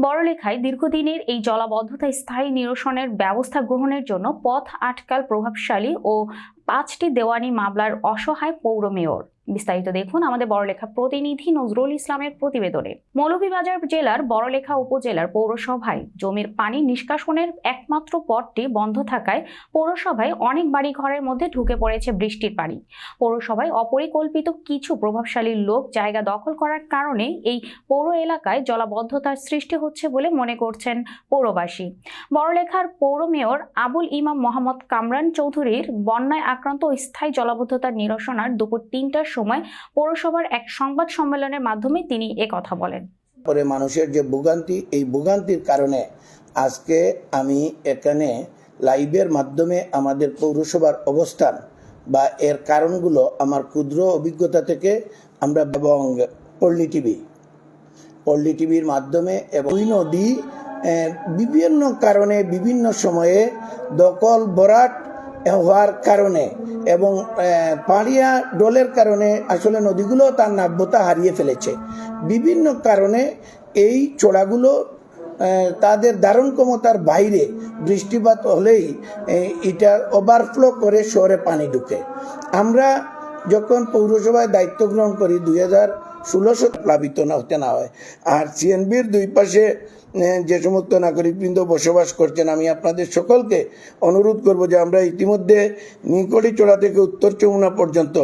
বড়লেখায় দীর্ঘদিনের এই জলাবদ্ধতা স্থায়ী নিরসনের ব্যবস্থা গ্রহণের জন্য পথ আটকাল প্রভাবশালী ও পাঁচটি দেওয়ানি মামলার অসহায় পৌর মেয়র। বিস্তারিত দেখুন আমাদের বড়লেখা প্রতিনিধি নজরুল ইসলামের প্রতিবেদনে। মৌলভীবাজার জেলার বড়লেখা উপজেলার পৌরসভায় জমির পানি নিষ্কাশনের একমাত্র পথটি বন্ধ থাকায় পৌরসভায় অনেক বাড়ি ঘরের মধ্যে ঢুকে পড়েছে বৃষ্টির পানি। পৌরসভায় অপরিকল্পিত কিছু প্রভাবশালী লোক জায়গা দখল করার কারণে এই পৌর এলাকায় জলাবদ্ধতার সৃষ্টি হচ্ছে বলে মনে করছেন পৌরবাসী। বড়লেখার পৌর মেয়র আবুল ইমাম মোহাম্মদ কামরান চৌধুরীর বন্যায় আক্রান্ত স্থায়ী জলাবদ্ধতার নিরসনার দুপুর তিনটার সময় পৌরসভার এক সংবাদ সম্মেলনের মাধ্যমে তিনি কথা বলেন। পরে মানুষের যে ভোগান্তি, এই ভোগান্তির কারণে আজকে আমি এখানে লাইভের মাধ্যমে আমাদের পৌরসভার অবস্থান বা এর কারণগুলো আমার ক্ষুদ্র অভিজ্ঞতা থেকে আমরা এবং পল্লী টিভি, পল্লী টিভির মাধ্যমে এবং নদী বিভিন্ন কারণে বিভিন্ন সময়ে দখল, বরাট হওয়ার কারণে এবং পাহাড়িয়া ডলের কারণে আসলে নদীগুলো তার নাব্যতা হারিয়ে ফেলেছে। বিভিন্ন কারণে এই চোড়াগুলো তাদের দারুণ ক্ষমতার বাইরে বৃষ্টিপাত হলেই এটা ওভারফ্লো করে শহরে পানি ঢুকে। আমরা যখন পৌরসভায় দায়িত্ব গ্রহণ করি, দুই হাজার ষোলোশো প্লাবিত না, হতে না হয়। আর সিএনবির দুই পাশে যে সমস্ত নাগরিকবৃন্দ বসবাস করছেন, আমি আপনাদের সকলকে অনুরোধ করব যে আমরা ইতিমধ্যে নিকড়ি চোড়া থেকে উত্তর চমুনা পর্যন্ত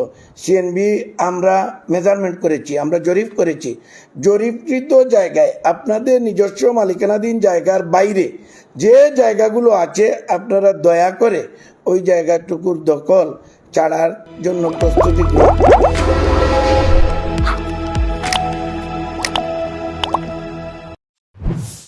সিএনবি আমরা মেজারমেন্ট করেছি, আমরা জরিপ করেছি। জরিপকৃত জায়গায়, আপনাদের নিজস্ব মালিকানাধীন জায়গার বাইরে যে জায়গাগুলো আছে, আপনারা দয়া করে ওই জায়গাটুকুর দখল চারার জন্য প্রস্তুতি